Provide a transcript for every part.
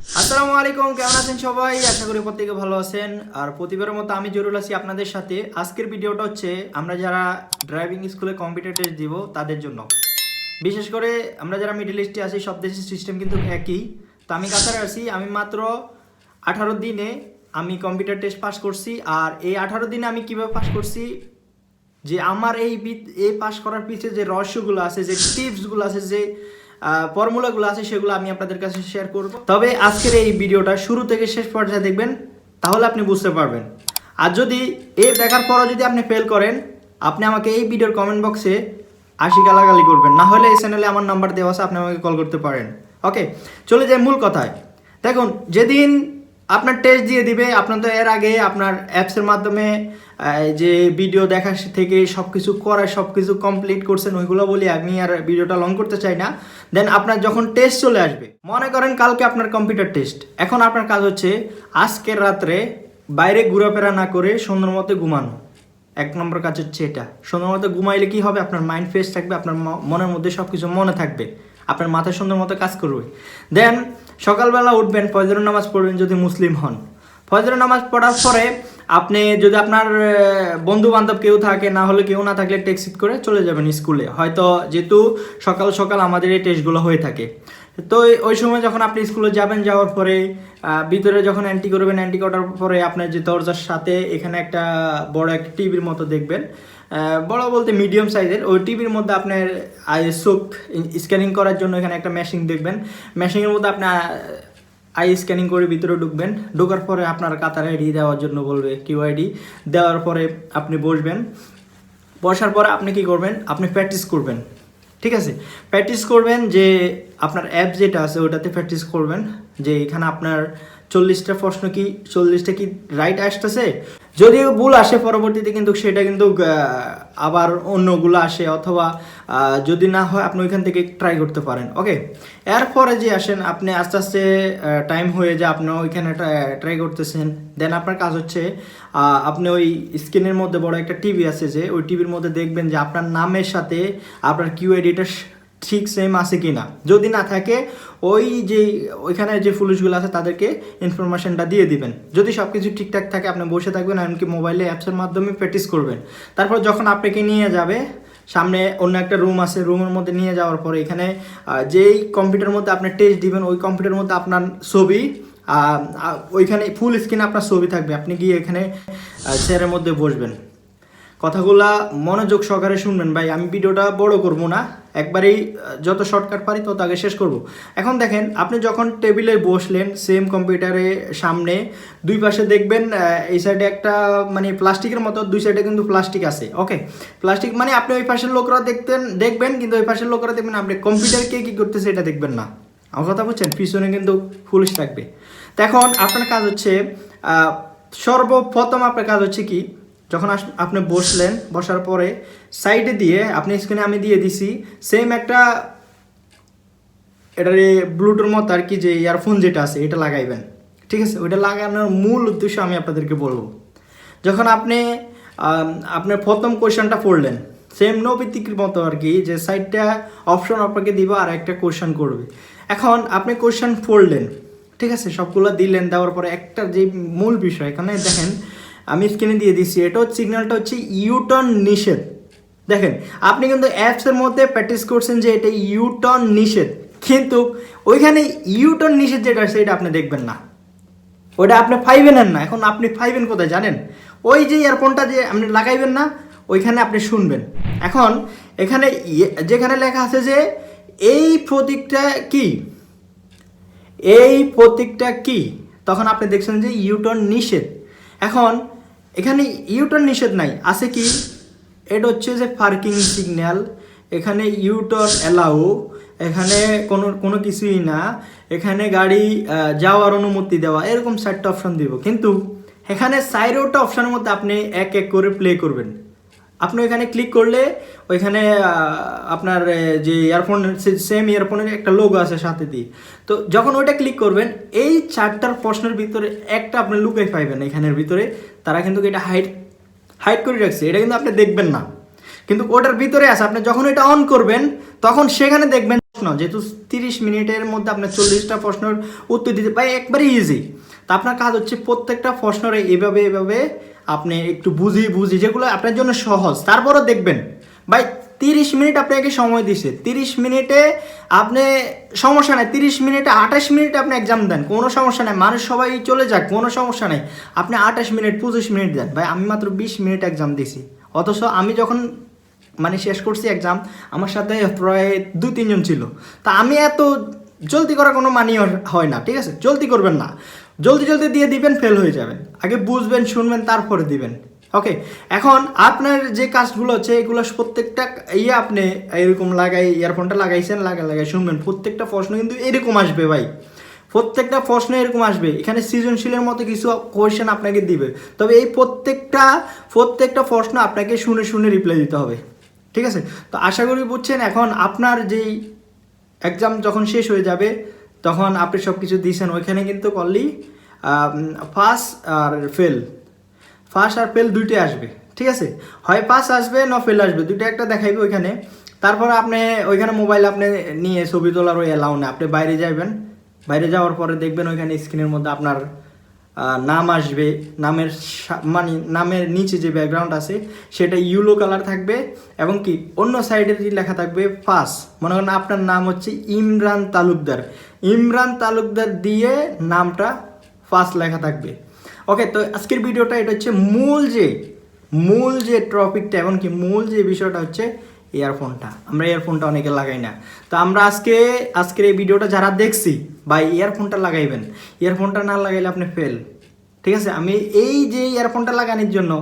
আসসালামু আলাইকুম, কেমন আছেন সবাই? আশা করি প্রত্যেকে ভালো আছেন। আর প্রতিবারের মতো আমি জরুল আছি আপনাদের সাথে। আজকের ভিডিওটা হচ্ছে, আমরা যারা ড্রাইভিং স্কুলে কম্পিউটার টেস্ট দিব, তাদের জন্য। বিশেষ করে আমরা যারা মিডল ইস্টে আছি, সব দেশের সিস্টেম কিন্তু একই। তো আমি কাতারে আছি, আমি মাত্র আঠারো দিনে আমি কম্পিউটার টেস্ট পাস করছি। আর এই আঠারো দিনে আমি কীভাবে পাস করছি? যে আমার এই এই পাস করার পিছনে যে রহস্যগুলো আছে, যে টিপসগুলো আছে, যে ফর্মুলাগুলো আছে, সেগুলো আমি আপনাদের কাছে শেয়ার করব। তবে আজকের এই ভিডিওটা শুরু থেকে শেষ পর্যায়ে দেখবেন, তাহলে আপনি বুঝতে পারবেন। আর যদি এ দেখার পরও যদি আপনি ফেল করেন, আপনি আমাকে এই ভিডিওর কমেন্ট বক্সে আশি গালাগালি করবেন। না হলে এই চ্যানেলে আমার নাম্বার দেওয়া আছে, আপনি আমাকে কল করতে পারেন। ওকে চলে যাই মূল কথায়। দেখুন, যেদিন আপনার টেস্ট দিয়ে দিবে, আপনার তো এর আগে আপনার অ্যাপসের মাধ্যমে যে ভিডিও দেখা থেকে সব কিছু করা সব কিছু কমপ্লিট করছেন, ওইগুলো বলি আমি আর ভিডিওটা লং করতে চাই না। দেন আপনার যখন টেস্ট চলে আসবে, মনে করেন কালকে আপনার কম্পিউটার টেস্ট এখন আপনার কাজ হচ্ছে আজকের রাত্রে বাইরে ঘোরাফেরা না করে সুন্দর মতো ঘুমানো। এক নম্বর কাজ হচ্ছে এটা। সুন্দর মতো ঘুমাইলে কি হবে? আপনার মাইন্ড ফ্রেশ থাকবে, আপনার মনের মধ্যে সব কিছু মনে থাকবে। আপনার মাথায় সুন্দর মতো কাজ করবে। দেন সকালবেলা উঠবেন, ফজরের নামাজ পড়বেন যদি মুসলিম হন। ফজরের নামাজ পড়ার পরে আপনি যদি আপনার বন্ধু বান্ধব কেউ থাকে, না হলে কেউ না থাকলে টেক্সিট করে চলে যাবেন স্কুলে। হয়তো যেহেতু সকাল সকাল আমাদের এই টেস্টগুলো হয়ে থাকে। তো ওই সময় যখন আপনি স্কুলে যাবেন যাওয়ার পরে ভিতরে যখন অ্যান্টি করবেন অ্যান্টি করার পরে আপনার যে দরজার সাথে এখানে একটা বড় একটা টিভির মতো দেখবেন বড় বলতে মিডিয়াম সাইজের ওই টিভির মধ্যে আপনার চোখ স্ক্যানিং করার জন্য এখানে একটা মেশিন দেখবেন। মেশিনের মধ্যে আপনার আই স্ক্যানিং করে ভিতরে ঢুকবেন। ঢোকার পরে আপনার কাতার আইডি দেওয়ার জন্য বলবে কিউ আইডি দেওয়ার পরে আপনি বসবেন। বসার পরে আপনি কি করবেন? আপনি প্র্যাকটিস করবেন। ঠিক আছে? প্র্যাকটিস করবেন যে আপনার অ্যাপ যেটা আছে ওটাতে প্র্যাকটিস করবেন। যে এখানে আপনার চল্লিশটা প্রশ্ন কি, চল্লিশটা কি রাইট আসতেছে? যদি ভুল আসে পরবর্তীতে, কিন্তু সেটা কিন্তু আবার অন্যগুলো আসে, অথবা যদি না হয় আপনি ওইখান থেকে ট্রাই করতে পারেন ওকে এরপরে যে আসেন, আপনি আস্তে আস্তে টাইম হয়ে যায়, আপনি ওইখানে ট্রাই করতেছেন দেন আপনার কাজ হচ্ছে আপনি ওই স্ক্রিনের মধ্যে বড় একটা টিভি আছে যে, ওই টিভির মধ্যে দেখবেন যে আপনার নামের সাথে আপনার কিউ আইডিটা ঠিক সেম আছে কি না যদি না থাকে, ওই যে, ওইখানে যে পুলিশগুলো আছে, তাদেরকে ইনফরমেশনটা দিয়ে দিবেন। যদি সব কিছু ঠিকঠাক থাকে, আপনি বসে থাকবেন, এমনকি মোবাইলে অ্যাপসের মাধ্যমে প্র্যাকটিস করবেন। তারপর যখন আপনাকে নিয়ে যাবে, সামনে অন্য একটা রুম আছে রুমের মধ্যে নিয়ে যাওয়ার পরে এখানে যেই কম্পিউটারের মধ্যে আপনি টেস্ট দিবেন, ওই কম্পিউটারের মধ্যে আপনার ছবি ওইখানে ফুল স্ক্রিনে আপনার ছবি থাকবে। আপনি গিয়ে এখানে চেয়ারের মধ্যে বসবেন। কথাগুলা মনোযোগ সহকারে শুনবেন, ভাই। আমি ভিডিওটা বড় করব না। একবারেই যত শর্টকাট পারি তত আগে শেষ করব। এখন দেখেন, আপনি যখন টেবিলে বসলেন সেম কম্পিউটারে সামনে, দুই পাশে দেখবেন এই সাইডে একটা মানে প্লাস্টিকের মতো, দুই সাইডে কিন্তু প্লাস্টিক আছে ওকে প্লাস্টিক মানে আপনি ওই পাশের লোকরা দেখতেন, দেখবেন, কিন্তু ওই পাশের লোকরা দেখবেন আপনি কম্পিউটার কে কী করতেছে এটা দেখবেন না। আমার কথা বুঝছেন? পিছনে কিন্তু পুলিশ থাকবে। তো এখন আপনার কাজ হচ্ছে সর্বপ্রথম আপনার কাজ হচ্ছে কি? যখন আপনি বসলেন, বসার পরে সাইডে দিয়ে আপনি স্ক্রিনে আমি দিয়ে দিছি সেম একটা এটার ব্লুটুর মতো আর কি যে ইয়ারফোন যেটা আছে, এটা লাগাইবেন। ঠিক আছে? ওইটা লাগানোর মূল উদ্দেশ্য আমি আপনাদেরকে বলব। যখন আপনি আপনার প্রথম কোয়েশনটা পড়লেন সেম নৈতিকের মতো আর কি যে সাইডটা অপশন আপনাকে দিব আর একটা কোয়েশন করবে। এখন আপনি কোয়েশন পড়লেন, ঠিক আছে? সবগুলো দিলেন, দেওয়ার পরে একটা যে মূল বিষয়, এখানে দেখেন আমি স্ক্রিনে দিয়ে দিচ্ছি এটা হচ্ছে সিগন্যালটা হচ্ছে ইউটার্ন নিষেধ। দেখেন, আপনি কিন্তু অ্যাপসের মধ্যে প্র্যাকটিস করছেন যে এটা ইউটার্ন নিষেধ। কিন্তু ওইখানে ইউটার্ন নিষেধ যেটা আছে এটা আপনি দেখবেন না। ওটা আপনি ফাইভেন না। এখন আপনি ফাইভেন কোথায় জানেন? ওই যে ইয়ারফোনটা যে আপনি লাগাইবেন না, ওইখানে আপনি শুনবেন। এখন এখানে ইয়ে- যেখানে লেখা আছে যে, এই প্রতীকটা কি? এই প্রতীকটা কি? তখন আপনি দেখছেন যে ইউটার্ন নিষেধ। এখন, এখানে ইউটার্ন নিষেধ নাই। আছে কি? এটা হচ্ছে যে পার্কিং সিগন্যাল এখানে ইউটার্ন অ্যালাউ এখানে কোনো কোনো কিছুই না। এখানে গাড়ি যাওয়ার অনুমতি দেওয়া। এরকম চারটা অপশন দিব। কিন্তু, এখানে চাইরোটা অপশানের মধ্যে আপনি এক এক করে প্লে করবেন। আপনি ওইখানে ক্লিক করলে ওইখানে আপনার যে ইয়ারফোন সেম ইয়ারফোনের একটা লোগো আছে সাথে দিয়ে। তো যখন ওইটা ক্লিক করবেন, এই চারটার প্রশ্নের ভিতরে একটা আপনি লুকাই পাইবেন এখানের ভিতরে। তারা কিন্তু এটা হাইট হাইড করে রাখছে। এটা কিন্তু আপনি দেখবেন না। কিন্তু ওটার ভিতরে আছে। আপনি যখন এটা অন করবেন, তখন সেখানে দেখবেন প্রশ্ন, যেহেতু তিরিশ মিনিটের মধ্যে আপনার চল্লিশটা প্রশ্নের উত্তর দিতে পারে একবারে ইজি তা আপনার কাজ হচ্ছে প্রত্যেকটা প্রশ্নের এভাবে এভাবে আপনি একটু বুঝি বুঝি, যেগুলো আপনার জন্য সহজ, তারপরও দেখবেন। ভাই, তিরিশ মিনিট আপনাকে সময় দিছে। তিরিশ মিনিটে আপনি সমস্যা নাই, তিরিশ মিনিটে আঠাশ মিনিটে আপনি এক্সাম দেন, কোনো সমস্যা নাই। মানুষ সবাই চলে যাক, কোনো সমস্যা নাই। আপনি আঠাশ মিনিট, পঁচিশ মিনিট দেন। ভাই, আমি মাত্র বিশ মিনিট এক্সাম দিছি। অথচ আমি যখন মানে শেষ করছি এক্সাম আমার সাথে প্রায় দুই, তিনজন ছিল। তা আমি এত জলদি করা কোনো মানি হয় না, ঠিক আছে? জলদি করবেন না। জলদি জলদি দিয়ে দিবেন ফেল হয়ে যাবেন। আগে বুঝবেন, শুনবেন, তারপরে দিবেন। ওকে এখন আপনার যে কাজগুলো হচ্ছে এগুলো প্রত্যেকটা ইয়ে আপনি এরকম লাগাই ইয়ারফোনটা লাগাইছেন লাগা লাগাই, শুনবেন। প্রত্যেকটা প্রশ্ন কিন্তু এরকম আসবে ভাই। প্রত্যেকটা প্রশ্ন এরকম আসবে। এখানে সৃজনশীলের মতো কিছু কোয়েশ্চেন আপনাকে দিবে। তবে এই প্রত্যেকটা প্রত্যেকটা প্রশ্ন আপনাকে শুনে শুনে রিপ্লাই দিতে হবে। ঠিক আছে? তো আশা করি বুঝছেন, এখন আপনার যেই এক্সাম যখন শেষ হয়ে যাবে তখন আপনি সব কিছু দিয়েছেন ওইখানে কিন্তু করলি পাস আর ফেল ফার্স্ট আর ফেল দুইটাই আসবে, ঠিক আছে? হয় পাস আসবে না ফেল আসবে, দুইটা একটা দেখাইবে ওইখানে। তারপর আপনি ওইখানে মোবাইল আপনি নিয়ে ছবি তোলার ওই অ্যালাউ না আপনি বাইরে যাবেন বাইরে যাওয়ার পরে দেখবেন ওইখানে স্ক্রিনের মধ্যে আপনার নাম আসবে। নামের মানে নামের নিচে যে ব্যাকগ্রাউন্ড আছে, সেটা ইউলো কালার থাকবে এবং কি, অন্য সাইডে যে লেখা থাকবে ফাস মনে করেন আপনার নাম হচ্ছে ইমরান তালুকদার। ইমরান তালুকদার দিয়ে নামটা ফার্স্ট লেখা থাকবে। ওকে তো আজকের ভিডিওটা এটা হচ্ছে মূল যে মূল যে টপিকটা এমনকি মূল যে বিষয়টা হচ্ছে ইয়ারফোনটা আমরা ইয়ারফোনটা অনেকে লাগাই না। তো আমরা আজকে, আজকের এই ভিডিওটা যারা দেখছি, বা ইয়ারফোনটা লাগাইবেন ইয়ারফোনটা না লাগাইলে আপনি ফেল ঠিক আছে? আমি এই যে ইয়ারফোনটা লাগানোর জন্য,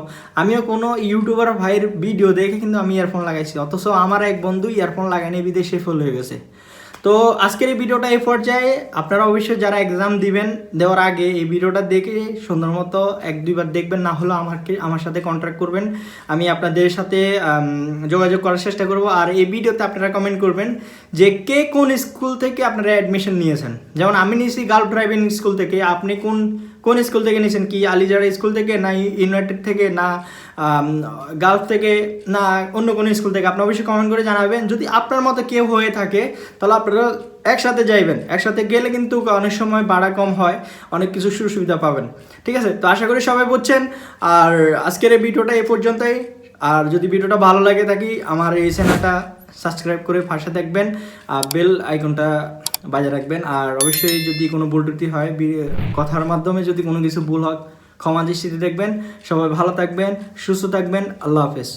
আমিও কোনো ইউটিউবার ভাইয়ের ভিডিও দেখে কিন্তু আমি ইয়ারফোন লাগাইছি। অথচ আমার এক বন্ধু ইয়ারফোন লাগানি বিদেশে ফেল হয়ে গেছে। তো আজকের এই ভিডিওটা এই পর্যায়ে। আপনারা অবশ্যই যারা এক্সাম দিবেন দেওয়ার আগে এই ভিডিওটা দেখে সুন্দর মতো এক দুইবার দেখবেন, না হলেও আমাকে আমার সাথে কন্ট্যাক্ট করবেন। আমি আপনাদের সাথে যোগাযোগ করার চেষ্টা করব। আর এই ভিডিওতে আপনারা কমেন্ট করবেন যে কে কোন স্কুল থেকে আপনারা অ্যাডমিশন নিয়েছেন? যেমন আমি নিয়েছি গার্ল ড্রাইভিং স্কুল থেকে। আপনি কোন কোন স্কুল থেকে নিয়েছেন? কি আলিজারা স্কুল থেকে, না ইউনাইটেড থেকে, না গালফ থেকে না, অন্য কোনো স্কুল থেকে আপনি অবশ্যই কমেন্ট করে জানাবেন। যদি আপনার মতো কেউ হয়ে থাকে, তাহলে আপনারা একসাথে যাইবেন। একসাথে গেলে কিন্তু অনেক সময় ভাড়া কম হয়, অনেক কিছু সুযোগ সুবিধা পাবেন। ঠিক আছে? তো আশা করি সবাই বুঝছেন। আর আজকের এই ভিডিওটা এই পর্যন্তই। আর যদি ভিডিওটা ভালো লাগে থাকি, আমার এই চ্যানেলটা সাবস্ক্রাইব করে পাশে দেখবেন আর বেল আইকনটা বাজে রাখবেন। আর অবশ্যই যদি কোনো ভুল ত্রুটি হয় কথার মাধ্যমে যদি কোনো কিছু ভুল হয় ক্ষমা দৃষ্টিতে দেখবেন সবাই ভালো থাকবেন সুস্থ থাকবেন আল্লাহ হাফেজ।